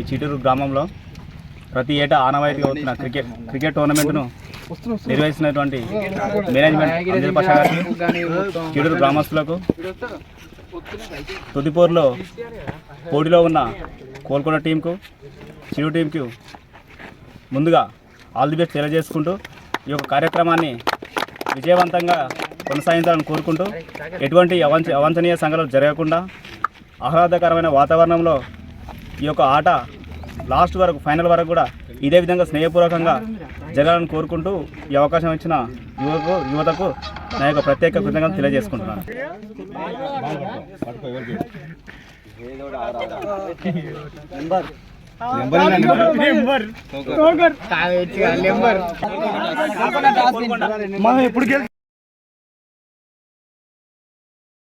ఈ చిటూరు గ్రామంలో ప్రతి ఏటా ఆనవాయితీగా అవుతున్న క్రికెట్ క్రికెట్ టోర్నమెంట్ను నిర్వహిస్తున్నటువంటి మేనేజ్మెంట్ అంజల్ గారికి చిటూరు గ్రామస్తులకు తుదిపూర్లో పోటీలో ఉన్న కోల్కొండ టీంకు చిరు టీంకు ముందుగా ఆల్ ది బెస్ట్ తెలియజేసుకుంటూ ఈ యొక్క కార్యక్రమాన్ని విజయవంతంగా కొనసాగించాలని కోరుకుంటూ ఎటువంటి అవంచ అవాంఛనీయ సంఘటనలు జరగకుండా ఆహ్లాదకరమైన వాతావరణంలో ఈ యొక్క ఆట లాస్ట్ వరకు ఫైనల్ వరకు కూడా ఇదే విధంగా స్నేహపూర్వకంగా జరగాలని కోరుకుంటూ ఈ అవకాశం ఇచ్చిన యువకు యువతకు నా యొక్క ప్రత్యేక కృతజ్ఞతలు తెలియజేసుకుంటున్నాను. మనం ఎప్పుడు